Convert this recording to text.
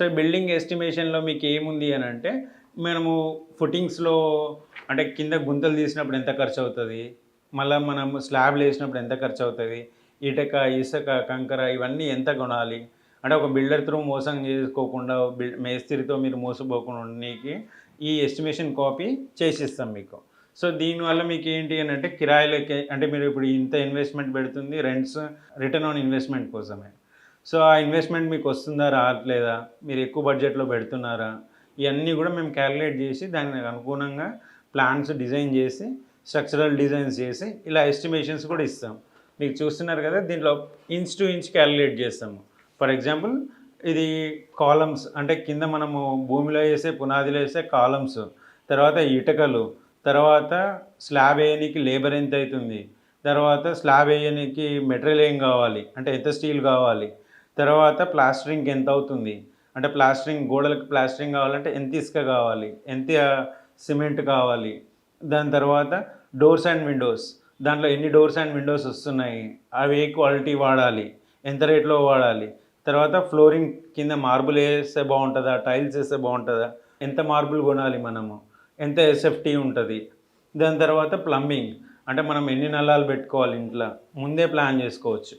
So building ఎస్టిమేషన్లో మీకు ఏముంది అని అంటే మనము ఫుటింగ్స్లో అంటే కింద గుంతలు తీసినప్పుడు ఎంత ఖర్చు అవుతుంది మళ్ళీ మనం స్లాబ్లు వేసినప్పుడు ఎంత ఖర్చు అవుతుంది ఇటక ఇసుక కంకర ఇవన్నీ ఎంత కొనాలి? అంటే ఒక బిల్డర్ త్రూ మోసం చేసుకోకుండా బిల్ మేస్త్రితో మీరు మోసపోకుండా ఉండడానికి ఈ ఎస్టిమేషన్ కాపీ చేసిస్తాం మీకు. సో దీనివల్ల మీకు ఏంటి అని అంటే కిరాయిలకి అంటే మీరు ఇప్పుడు ఇంత ఇన్వెస్ట్మెంట్ పెడుతుంది రెంట్స్ రిటర్న్ ఆన్ ఇన్వెస్ట్మెంట్ కోసమే. సో ఆ ఇన్వెస్ట్మెంట్ మీకు వస్తుందా రావట్లేదా మీరు ఎక్కువ బడ్జెట్లో పెడుతున్నారా ఇవన్నీ కూడా మేము క్యాలిక్యులేట్ చేసి దానికి అనుగుణంగా ప్లాన్స్ డిజైన్ చేసి స్ట్రక్చరల్ డిజైన్స్ చేసి ఇలా ఎస్టిమేషన్స్ కూడా ఇస్తాం. మీకు చూస్తున్నారు కదా దీంట్లో ఇంచ్ టు ఇంచ్ క్యాలిక్యులేట్ చేస్తాము. ఫర్ ఎగ్జాంపుల్ ఇది కాలమ్స్ అంటే కింద మనము భూమిలో వేసే పునాదిలో వేసే కాలమ్స్ తర్వాత ఇటుకలు తర్వాత స్లాబ్ వేయడానికి లేబర్ ఎంత అవుతుంది తర్వాత స్లాబ్ వేయడానికి మెటీరియల్ ఏం కావాలి అంటే ఎంత స్టీల్ కావాలి తర్వాత ప్లాస్టరింగ్ ఎంత అవుతుంది? అంటే ప్లాస్టరింగ్ గోడలకు ప్లాస్టరింగ్ కావాలంటే ఎంత ఇసుక కావాలి? ఎంత సిమెంట్ కావాలి? దాని తర్వాత డోర్స్ అండ్ విండోస్ దాంట్లో ఎన్ని డోర్స్ అండ్ విండోస్ వస్తున్నాయి? అవి ఏ క్వాలిటీ వాడాలి? ఎంత రేట్లో వాడాలి? తర్వాత ఫ్లోరింగ్ కింద మార్బుల్ వేస్తే బాగుంటుందా? టైల్స్ వేస్తే బాగుంటుందా? ఎంత మార్బుల్ కొనాలి మనము? ఎంత ఎస్ఎఫ్టీ ఉంటుంది? దాని తర్వాత ప్లంబింగ్ అంటే మనం ఎన్ని నల్లాలు పెట్టుకోవాలి ఇంట్లో? ముందే ప్లాన్ చేసుకోవచ్చు.